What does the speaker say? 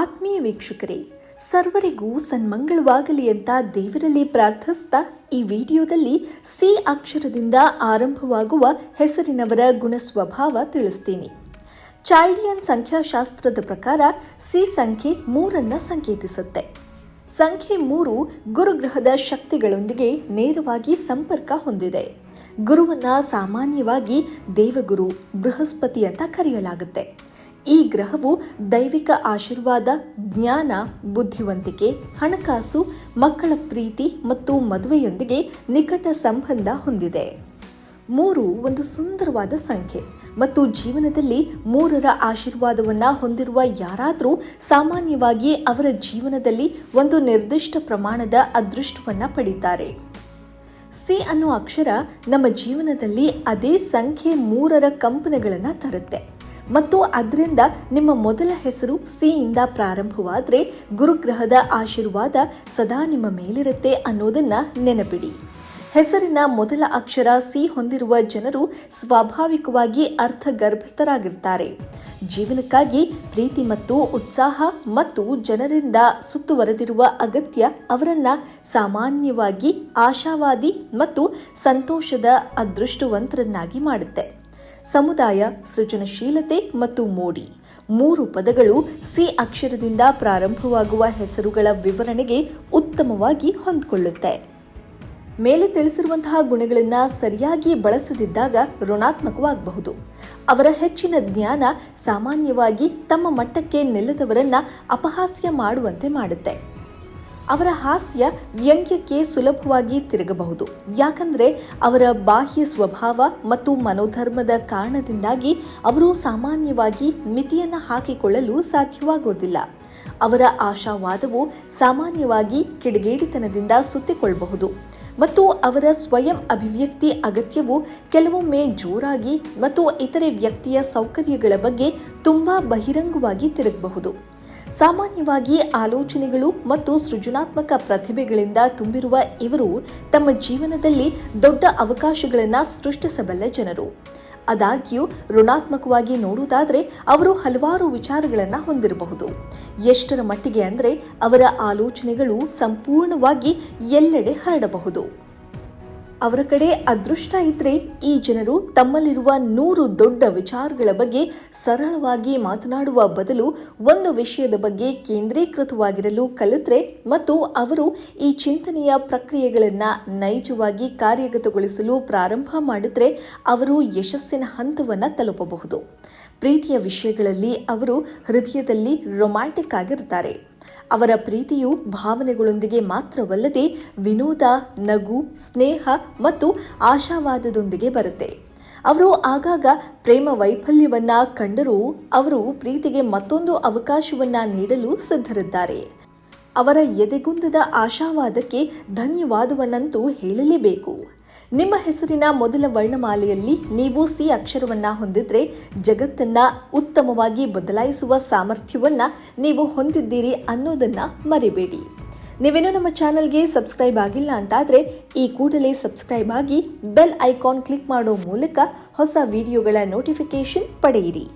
ಆತ್ಮೀಯ ವೀಕ್ಷಕರೇ, ಸರ್ವರಿಗೂ ಸನ್ಮಂಗಳವಾಗಲಿ ಅಂತ ದೇವರಲ್ಲಿ ಪ್ರಾರ್ಥಿಸ್ತಾ ಈ ವಿಡಿಯೋದಲ್ಲಿ ಸಿ ಅಕ್ಷರದಿಂದ ಆರಂಭವಾಗುವ ಹೆಸರಿನವರ ಗುಣ ಸ್ವಭಾವ ತಿಳಿಸ್ತೀನಿ. ಚಾಲ್ಡಿಯನ್ ಸಂಖ್ಯಾಶಾಸ್ತ್ರದ ಪ್ರಕಾರ ಸಿ ಸಂಖ್ಯೆ ಮೂರನ್ನು ಸಂಕೇತಿಸುತ್ತೆ. ಸಂಖ್ಯೆ ಮೂರು ಗುರುಗ್ರಹದ ಶಕ್ತಿಗಳೊಂದಿಗೆ ನೇರವಾಗಿ ಸಂಪರ್ಕ ಹೊಂದಿದೆ. ಗುರುವನ್ನು ಸಾಮಾನ್ಯವಾಗಿ ದೇವಗುರು, ಬೃಹಸ್ಪತಿ ಅಂತ ಕರೆಯಲಾಗುತ್ತೆ. ಈ ಗ್ರಹವು ದೈವಿಕ ಆಶೀರ್ವಾದ, ಜ್ಞಾನ, ಬುದ್ಧಿವಂತಿಕೆ, ಹಣಕಾಸು, ಮಕ್ಕಳ ಪ್ರೀತಿ ಮತ್ತು ಮದುವೆಯೊಂದಿಗೆ ನಿಕಟ ಸಂಬಂಧ ಹೊಂದಿದೆ. ಮೂರು ಒಂದು ಸುಂದರವಾದ ಸಂಖ್ಯೆ. ಮತ್ತು ಜೀವನದಲ್ಲಿ ಮೂರರ ಆಶೀರ್ವಾದವನ್ನು ಹೊಂದಿರುವ ಯಾರಾದರೂ ಸಾಮಾನ್ಯವಾಗಿ ಅವರ ಜೀವನದಲ್ಲಿ ಒಂದು ನಿರ್ದಿಷ್ಟ ಪ್ರಮಾಣದ ಅದೃಷ್ಟವನ್ನು ಪಡೀತಾರೆ. ಸಿ ಅನ್ನೋ ಅಕ್ಷರ ನಮ್ಮ ಜೀವನದಲ್ಲಿ ಅದೇ ಸಂಖ್ಯೆ ಮೂರರ ಕಂಪನಗಳನ್ನು ತರುತ್ತೆ. ಮತ್ತು ಅದರಿಂದ ನಿಮ್ಮ ಮೊದಲ ಹೆಸರು ಸಿಯಿಂದ ಪ್ರಾರಂಭವಾದರೆ ಗುರುಗ್ರಹದ ಆಶೀರ್ವಾದ ಸದಾ ನಿಮ್ಮ ಮೇಲಿರುತ್ತೆ ಅನ್ನೋದನ್ನು ನೆನಪಿಡಿ. ಹೆಸರಿನ ಮೊದಲ ಅಕ್ಷರ ಸಿ ಹೊಂದಿರುವ ಜನರು ಸ್ವಾಭಾವಿಕವಾಗಿ ಅರ್ಥಗರ್ಭಿತರಾಗಿರ್ತಾರೆ. ಜೀವನಕ್ಕಾಗಿ ಪ್ರೀತಿ ಮತ್ತು ಉತ್ಸಾಹ ಮತ್ತು ಜನರಿಂದ ಸುತ್ತುವರೆದಿರುವ ಅಗತ್ಯ ಅವರನ್ನು ಸಾಮಾನ್ಯವಾಗಿ ಆಶಾವಾದಿ ಮತ್ತು ಸಂತೋಷದ ಅದೃಷ್ಟವಂತರನ್ನಾಗಿ ಮಾಡುತ್ತೆ. ಸಮುದಾಯ, ಸೃಜನಶೀಲತೆ ಮತ್ತು ಮೋಡಿ. ಮೂರು ಪದಗಳು ಸಿ ಅಕ್ಷರದಿಂದ ಪ್ರಾರಂಭವಾಗುವ ಹೆಸರುಗಳ ವಿವರಣೆಗೆ ಉತ್ತಮವಾಗಿ ಹೊಂದಿಕೊಳ್ಳುತ್ತೆ. ಮೇಲೆ ತಿಳಿಸಿರುವಂತಹ ಗುಣಗಳನ್ನು ಸರಿಯಾಗಿ ಬಳಸದಿದ್ದಾಗ ಋಣಾತ್ಮಕವಾಗಬಹುದು. ಅವರ ಹೆಚ್ಚಿನ ಜ್ಞಾನ ಸಾಮಾನ್ಯವಾಗಿ ತಮ್ಮ ಮಟ್ಟಕ್ಕೆ ನಿಲ್ಲದವರನ್ನ ಅಪಹಾಸ್ಯ ಮಾಡುವಂತೆ ಮಾಡುತ್ತೆ. ಅವರ ಹಾಸ್ಯ ವ್ಯಂಗ್ಯಕ್ಕೆ ಸುಲಭವಾಗಿ ತಿರುಗಬಹುದು. ಯಾಕಂದ್ರೆ ಅವರ ಬಾಹ್ಯ ಸ್ವಭಾವ ಮತ್ತು ಮನೋಧರ್ಮದ ಕಾರಣದಿಂದಾಗಿ ಅವರು ಸಾಮಾನ್ಯವಾಗಿ ಮಿತಿಯನ್ನು ಹಾಕಿಕೊಳ್ಳಲು ಸಾಧ್ಯವಾಗುವುದಿಲ್ಲ ಅವರ ಆಶಾವಾದವು ಸಾಮಾನ್ಯವಾಗಿ ಕಿಡಿಗೇಡಿತನದಿಂದ ಸುತ್ತಿಕೊಳ್ಳಬಹುದು. ಮತ್ತು ಅವರ ಸ್ವಯಂ ಅಭಿವ್ಯಕ್ತಿ ಅಗತ್ಯವು ಕೆಲವೊಮ್ಮೆ ಜೋರಾಗಿ ಮತ್ತು ಇತರೆ ವ್ಯಕ್ತಿಯ ಸೌಕರ್ಯಗಳ ಬಗ್ಗೆ ತುಂಬಾ ಬಹಿರಂಗವಾಗಿ ತಿರುಗಬಹುದು. ಸಾಮಾನ್ಯವಾಗಿ ಆಲೋಚನೆಗಳು ಮತ್ತು ಸೃಜನಾತ್ಮಕ ಪ್ರತಿಭೆಗಳಿಂದ ತುಂಬಿರುವ ಇವರು ತಮ್ಮ ಜೀವನದಲ್ಲಿ ದೊಡ್ಡ ಅವಕಾಶಗಳನ್ನು ಸೃಷ್ಟಿಸಬಲ್ಲ ಜನರು. ಆದಾಗ್ಯೂ, ಋಣಾತ್ಮಕವಾಗಿ ನೋಡುವುದಾದರೆ ಅವರು ಹಲವಾರು ವಿಚಾರಗಳನ್ನು ಹೊಂದಿರಬಹುದು. ಎಷ್ಟರ ಮಟ್ಟಿಗೆ ಅಂದರೆ ಅವರ ಆಲೋಚನೆಗಳು ಸಂಪೂರ್ಣವಾಗಿ ಎಲ್ಲೆಡೆ ಹರಡಬಹುದು. ಅವರ ಕಡೆ ಅದೃಷ್ಟ ಇದ್ರೆ ಈ ಜನರು ತಮ್ಮಲ್ಲಿರುವ ನೂರು ದೊಡ್ಡ ವಿಚಾರಗಳ ಬಗ್ಗೆ ಸರಳವಾಗಿ ಮಾತನಾಡುವ ಬದಲು ಒಂದು ವಿಷಯದ ಬಗ್ಗೆ ಕೇಂದ್ರೀಕೃತವಾಗಿರಲು ಕಲಿತ್ರೆ ಮತ್ತು ಅವರು ಈ ಚಿಂತನೆಯ ಪ್ರಕ್ರಿಯೆಗಳನ್ನು ನೈಜವಾಗಿ ಕಾರ್ಯಗತಗೊಳಿಸಲು ಪ್ರಾರಂಭ ಮಾಡಿದ್ರೆ ಅವರು ಯಶಸ್ಸಿನ ಹಂತವನ್ನು ತಲುಪಬಹುದು. ಪ್ರೀತಿಯ ವಿಷಯಗಳಲ್ಲಿ ಅವರು ಹೃದಯದಲ್ಲಿ ರೊಮ್ಯಾಂಟಿಕ್ ಆಗಿರ್ತಾರೆ. ಅವರ ಪ್ರೀತಿಯು ಭಾವನೆಗಳೊಂದಿಗೆ ಮಾತ್ರವಲ್ಲದೆ ವಿನೋದ, ನಗು, ಸ್ನೇಹ ಮತ್ತು ಆಶಾವಾದದೊಂದಿಗೆ ಬರುತ್ತೆ. ಅವರು ಆಗಾಗ ಪ್ರೇಮ ವೈಫಲ್ಯವನ್ನ ಕಂಡರೂ ಅವರು ಪ್ರೀತಿಗೆ ಮತ್ತೊಂದು ಅವಕಾಶವನ್ನ ನೀಡಲು ಸಿದ್ಧರಿದ್ದಾರೆ. ಅವರ ಎದೆಗುಂದದ ಆಶಾವಾದಕ್ಕೆ ಧನ್ಯವಾದವನ್ನಂತೂ ಹೇಳಲೇಬೇಕು. ನಿಮ್ಮ ಹೆಸರಿನ ಮೊದಲ ವರ್ಣಮಾಲೆಯಲ್ಲಿ ನೀವು ಸಿ ಅಕ್ಷರವನ್ನು ಹೊಂದಿದ್ರೆ ಜಗತ್ತನ್ನ ಉತ್ತಮವಾಗಿ ಬದಲಾಯಿಸುವ ಸಾಮರ್ಥ್ಯವನ್ನ ನೀವು ಹೊಂದಿದ್ದೀರಿ ಅನ್ನೋದನ್ನು ಮರಿಬೇಡಿ. ನೀವೇನೋ ನಮ್ಮ ಚಾನಲ್ಗೆ ಸಬ್ಸ್ಕ್ರೈಬ್ ಆಗಿಲ್ಲ ಅಂತಾದರೆ ಈ ಕೂಡಲೇ ಸಬ್ಸ್ಕ್ರೈಬ್ ಆಗಿ ಬೆಲ್ ಐಕಾನ್ ಕ್ಲಿಕ್ ಮಾಡೋ ಮೂಲಕ ಹೊಸ ವಿಡಿಯೋಗಳ ನೋಟಿಫಿಕೇಶನ್ ಪಡೆಯಿರಿ.